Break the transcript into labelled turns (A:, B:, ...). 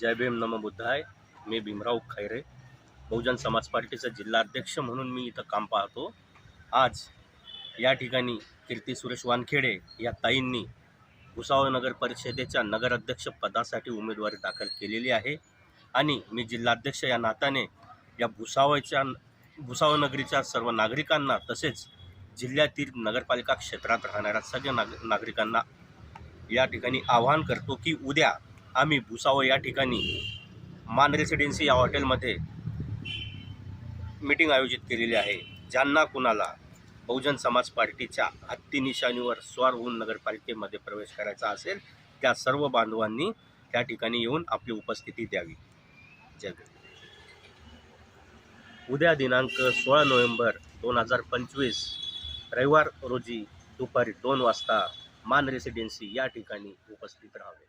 A: जय भीम नम बुद्धाय. मी भीमराव खैरे. बहुजन समाज पार्टीचा जिल्हाध्यक्ष म्हणून मी इथं काम पाहतो. आज या ठिकाणी कीर्ती सुरेश वानखेडे या ताईंनी भुसावळ नगर परिषदेच्या नगराध्यक्ष पदासाठी उमेदवारी दाखल केलेली आहे. आणि मी जिल्हाध्यक्ष या नात्याने या भुसावळच्या भुसावळ नगरीच्या सर्व नागरिकांना तसेच जिल्ह्यातील नगरपालिका क्षेत्रात राहणाऱ्या सगळ्या नाग नागरिकांना या ठिकाणी आवाहन करतो की उद्या आम्ही भुसावळ या ठिकाणी मान रेसिडेन्सी या हॉटेलमध्ये मीटिंग आयोजित केलेली आहे. ज्यांना कुणाला बहुजन समाज पार्टीच्या हत्ती निशाणीवर स्वार होऊन नगरपालिकेमध्ये प्रवेश करायचा असेल त्या सर्व बांधवांनी त्या ठिकाणी येऊन आपली उपस्थिती द्यावी. जग उद्या दिनांक सोळा नोव्हेंबर दोन हजार पंचवीस रविवार रोजी दुपारी दोन वाजता मान रेसिडेन्सी या ठिकाणी उपस्थित राहावे.